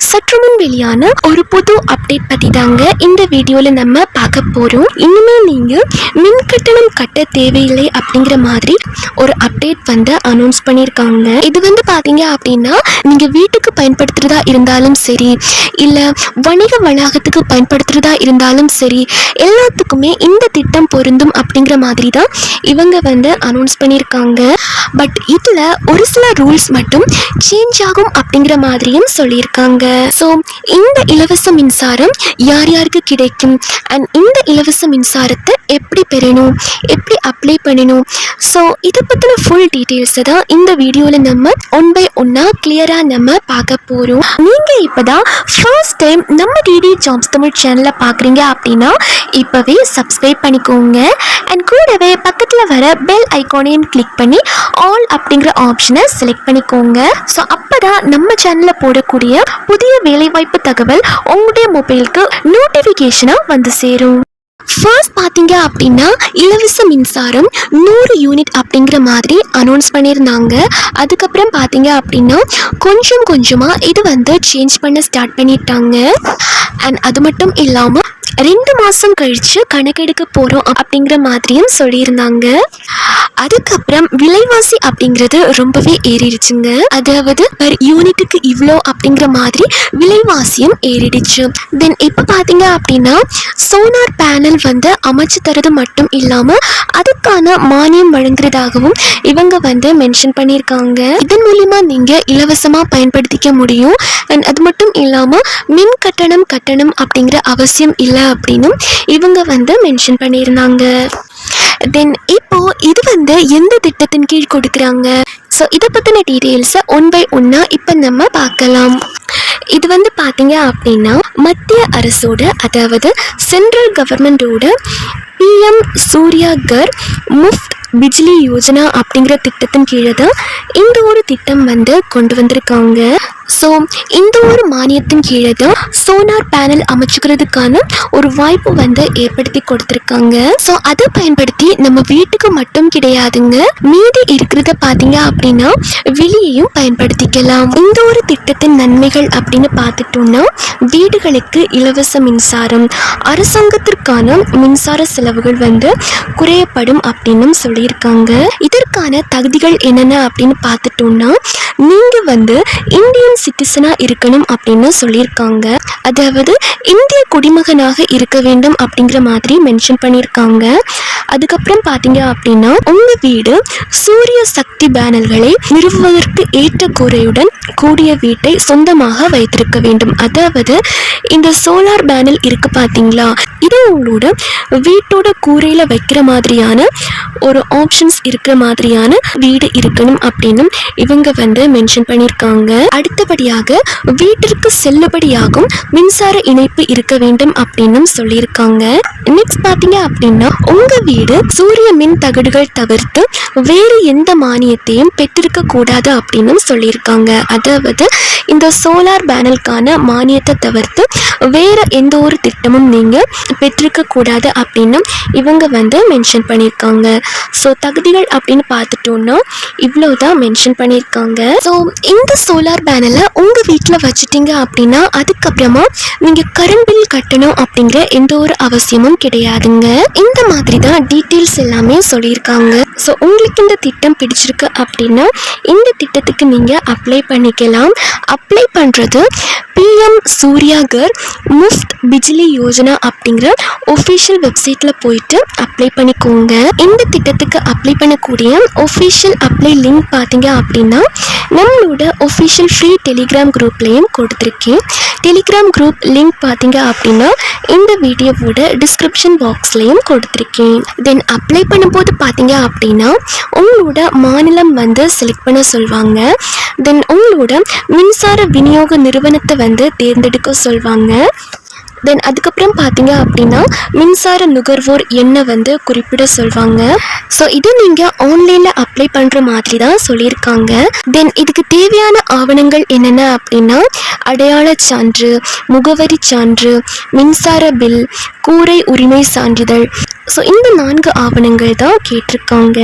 சற்று முன் வெளியான ஒரு புது அப்டேட் பத்தி தாங்க இந்த வீடியோல நம்ம பார்க்க போறோம். இனிமே நீங்க மின் கட்டணம் கட்ட தேவையில்லை அப்படிங்கிற மாதிரி ஒரு அப்டேட் வந்து அனௌன்ஸ் பண்ணியிருக்காங்க இது வந்து பாத்தீங்க அப்படின்னா நீங்க வீட்டுக்கு பயன்படுத்துறதா இருந்தாலும் சரி இல்ல வணிக வளாகத்துக்கு பயன்படுத்துறதா இருந்தாலும் சரி எல்லாத்துக்குமே இந்த திட்டம் பொருந்தும் அப்படிங்கிற மாதிரி தான் இவங்க வந்து அனௌன்ஸ் பண்ணியிருக்காங்க பட் இதில் ஒரு சில ரூல்ஸ் மட்டும் சேஞ்ச் ஆகும் அப்படிங்கிற மாதிரியும் சொல்லியிருக்காங்க. ஸோ இந்த இலவச மின்சாரம் யார் யாருக்கு கிடைக்கும்? அண்ட் இந்த இலவச மின்சாரத்தை எப்படி பெறணும்? எப்படி அப்ளை பண்ணணும்? ஸோ இதை பற்றின ஃபுல் டீட்டெயில்ஸை தான் இந்த வீடியோவில் நம்ம ஒன் பை ஒன்னாக கிளியராக நம்ம பார்க்க போகிறோம் நீங்கள் இப்போ தான் ஃபர்ஸ்ட் டைம் நம்ம டிடி ஜாப்ஸ் தமிழ் சேனலை பார்க்குறீங்க அப்படின்னா இப்போவே சப்ஸ்கிரைப் பண்ணிக்கோங்க. அண்ட் கூடவே பக்கத்தில் வர பெல் ஐக்கானையும் கிளிக் பண்ணி ஆல் அப்படிங்கிற ஆப்ஷனை செலக்ட் பண்ணிக்கோங்க. ஸோ அப்போ தான் நம்ம சேனலில் போடக்கூடிய புதிய வேலைவாய்ப்பு தகவல் உங்களுடைய மொபைலுக்கு நோட்டிஃபிகேஷனாக வந்து சேரும். ஃபர்ஸ்ட் பார்த்தீங்க அப்படின்னா இலவச மின்சாரம் நூறு யூனிட் அப்படிங்கிற மாதிரி அனௌன்ஸ் பண்ணியிருந்தாங்க. அதுக்கப்புறம் பார்த்தீங்க அப்படின்னா கொஞ்சம் கொஞ்சமாக இது வந்து சேஞ்ச் பண்ண ஸ்டார்ட் பண்ணிட்டாங்க. அண்ட் அது மட்டும் இல்லாமல் ரெண்டு மாதம் கழித்து கணக்கெடுக்க போகிறோம் அப்படிங்கிற மாதிரியும் சொல்லியிருந்தாங்க. அதுக்கப்புறம் விலைவாசி அப்படிங்கிறது ரொம்பவே ஏறிடுச்சுங்க. அதாவது பர் யூனிட்டுக்கு இவ்வளோ அப்படிங்கிற மாதிரி விலைவாசியும் ஏறிடுச்சு. தென் இப்போ பார்த்தீங்க அப்படின்னா சோனார் பேனல் வந்து அமைச்சு தரது மட்டும் இல்லாமல் அதுக்கான மானியம் வழங்குறதாகவும் இவங்க வந்து மென்ஷன் பண்ணியிருக்காங்க. இதன் மூலிமா நீங்கள் இலவசமாக பயன்படுத்திக்க முடியும். அண்ட் அது மட்டும் இல்லாமல் மின் கட்டணம் கட்டணம் அப்படிங்கிற அவசியம் இல்லை அப்படின்னும் இவங்க வந்து மென்ஷன் பண்ணியிருந்தாங்க. தென் இப்போ இது வந்து எந்த திட்டத்தின் கீழ் கொடுக்குறாங்க? ஸோ இதை பற்றின டீட்டெயில்ஸை ஒன் பை ஒன்னாக இப்போ நம்ம பார்க்கலாம். இது வந்து பார்த்தீங்க அப்படின்னா மத்திய அரசோட அதாவது சென்ட்ரல் கவர்மெண்டோட பிஎம் சூர்யா கர் முஃப்த் பிஜ்லி யோஜனா அப்படிங்கிற திட்டத்தின் கீழே தான் இந்த ஒரு திட்டம் வந்து கொண்டு வந்திருக்காங்க. ஸோ இந்த ஒரு மானியத்தின் கீழே தான் சோனார் பேனல் அமைச்சுக்கிறதுக்கான ஒரு வாய்ப்பு வந்து ஏற்படுத்தி கொடுத்துருக்காங்க. ஸோ அதை பயன்படுத்தி நம்ம வீட்டுக்கு மட்டும் கிடையாதுங்க. மீதி இருக்கிறத பார்த்தீங்க அப்படின்னா வெளியையும் பயன்படுத்திக்கலாம். இந்த ஒரு திட்டத்தின் நன்மைகள் அப்படின்னு பார்த்துட்டோம்னா வீடுகளுக்கு இலவச மின்சாரம் அரசாங்கத்திற்கான மின்சார செலவுகள் வந்து குறையப்படும் அப்படின்னும் சொல்லியிருக்காங்க. இதற்கு இதற்கான தகுதிகள் என்னென்ன அப்படின்னு பார்த்துட்டோம்னா நீங்கள் வந்து இந்தியன் சிட்டிசனாக இருக்கணும் அப்படின்னு சொல்லியிருக்காங்க. அதாவது இந்திய குடிமகனாக இருக்க வேண்டும் அப்படிங்கிற மாதிரி மென்ஷன் பண்ணியிருக்காங்க. அதுக்கப்புறம் பார்த்தீங்க அப்படின்னா உங்கள் வீடு சூரிய சக்தி பேனல்களை நிறுவுவதற்கு ஏற்ற கூரையுடன் கூடிய வீட்டை சொந்தமாக வைத்திருக்க வேண்டும். அதாவது இந்த சோலார் பேனல் இருக்கு பார்த்தீங்களா? இது உங்களோட வீட்டோட கூரையில் வைக்கிற மாதிரியான ஒரு ஆப்ஷன்ஸ் இருக்கிற மாதிரியான வீடு இருக்கணும் அப்படின்னும் இவங்க வந்து மென்ஷன் பண்ணியிருக்காங்க. அடுத்தபடியாக வீட்டிற்கு செல்லுபடியாகும் மின்சார இணைப்பு இருக்க வேண்டும் அப்படின்னும் சொல்லியிருக்காங்க. நெக்ஸ்ட் பார்த்தீங்க அப்படின்னா உங்க வீடு சூரிய மின் தகடுகள் தவிர்த்து வேறு எந்த மானியத்தையும் பெற்றிருக்க கூடாது அப்படின்னும் சொல்லியிருக்காங்க. அதாவது இந்த சோலார் பேனலுக்கான மானியத்தை தவிர்த்து வேற எந்த ஒரு திட்டமும் நீங்க பெற்றிருக்க கூடாது அப்படின்னும் இவங்க வந்து மென்ஷன் பண்ணியிருக்காங்க. ஸோ தகுதிகள் அப்படின்னு பார்த்துட்டோம்னா இவ்வளோதான் மென்ஷன் பண்ணியிருக்காங்க. ஸோ இந்த சோலார் பேனலை உங்கள் வீட்டில் வச்சுட்டீங்க அப்படின்னா அதுக்கப்புறமா நீங்கள் கரண்ட் பில் கட்டணும் அப்படிங்கிற எந்த ஒரு அவசியமும் கிடையாதுங்க. இந்த மாதிரி தான் டீட்டெயில்ஸ் எல்லாமே சொல்லியிருக்காங்க. ஸோ உங்களுக்கு இந்த திட்டம் பிடிச்சிருக்கு அப்படின்னா இந்த திட்டத்துக்கு நீங்கள் அப்ளை பண்ணிக்கலாம். அப்ளை பண்ணுறது பிஎம் சூர்யாகர் முஃப்த் பிஜ்லி யோஜனா அப்படிங்கிற ஒஃபிஷியல் வெப்சைட்டில் போயிட்டு அப்ளை பண்ணிக்கோங்க. இந்த திட்டத்துக்கு அப்ளை பண்ணக்கூடிய ஒஃபிஷியல் அப்ளை லிங்க் பார்த்தீங்க அப்படின்னா நம்மளோட ஒஃபிஷியல் ஃப்ரீ டெலிகிராம் குரூப்லேயும் கொடுத்துருக்கேன். டெலிகிராம் குரூப் லிங்க் பார்த்தீங்க அப்படின்னா இந்த வீடியோவோட டிஸ்கிரிப்ஷன் பாக்ஸ்லேயும் கொடுத்துருக்கேன். தென் அப்ளை பண்ணும்போது பார்த்தீங்க அப்படின்னா உங்களோட மாநிலம் வந்து செலக்ட் பண்ண சொல்லுவாங்க தென் உங்களோட மின்சார விநியோக நிறுவனத்தை வந்து தேர்ந்தெடுக்க சொல்வாங்க. தென் அதுக்கப்புறம் பார்த்தீங்க அப்படின்னா மின்சார நுகர்வோர் எண்ணை வந்து குறிப்பிட சொல்லுவாங்க ஸோ இது நீங்கள் ஆன்லைனில் அப்ளை பண்ணுற மாதிரி தான் சொல்லியிருக்காங்க. தென் இதுக்கு தேவையான ஆவணங்கள் என்னென்ன அப்படின்னா அடையாளச் சான்று முகவரி சான்று மின்சார பில் கூரை உரிமை சான்றிதழ். ஸோ இந்த நான்கு ஆவணங்கள் தான் கேட்டிருக்காங்க.